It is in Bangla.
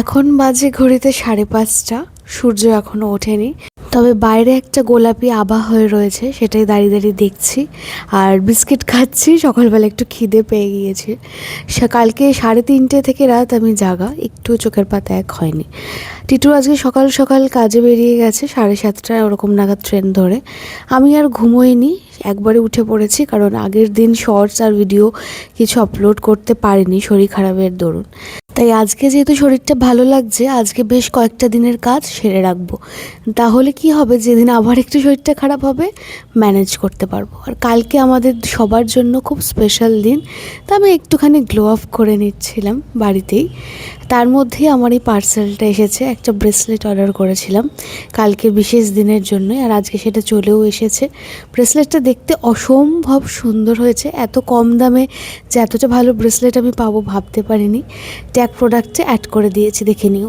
এখন বাজে ঘড়িতে সাড়ে পাঁচটা। সূর্য এখনও ওঠেনি। তবে বাইরে একটা গোলাপি আভা হয়ে রয়েছে, সেটাই দাঁড়িয়ে দাঁড়িয়ে দেখছি। আর বিস্কিট খাচ্ছি, সকালবেলা একটু খিদে পেয়ে গিয়েছে। কালকে সাড়ে তিনটে থেকে রাত আমি জাগা, একটু চোখের পাতা এক হয়নি। টিটু আজকে সকাল সকাল কাজে বেরিয়ে গেছে, সাড়ে সাতটায় ওরকম নাগাদ ট্রেন ধরে। আমি আর ঘুমোইনি, একবারে উঠে পড়েছি, কারণ আগের দিন শর্টস আর ভিডিও কিছু আপলোড করতে পারিনি, শরীর খারাপের দরুন। তাই আজকে যেহেতু শরীরটা ভালো লাগছে, আজকে বেশ কয়েকটা দিনের কাজ সেরে রাখব। তাহলে কি হবে? যেদিন আবার একটু শরীরটা খারাপ হবে ম্যানেজ করতে পারব। আর কালকে আমাদের সবার জন্য খুব স্পেশাল দিন। তা আমি একটুখানি গ্লো আপ করে নিচ্ছিলাম বাড়িতেই। তার মধ্যেই আমার এই পার্সেলটা এসেছে, একটা ব্রেসলেট অর্ডার করেছিলাম কালকে বিশেষ দিনের জন্য আর আজকে সেটা চলেও এসেছে। ব্রেসলেটটা দেখতে অসম্ভব সুন্দর হয়েছে। এত কম দামে যে এতটা ভালো ব্রেসলেট আমি পাবো ভাবতে পারিনি। প্রোডাক্টে অ্যাড করে দিয়েছি দেখে নিও।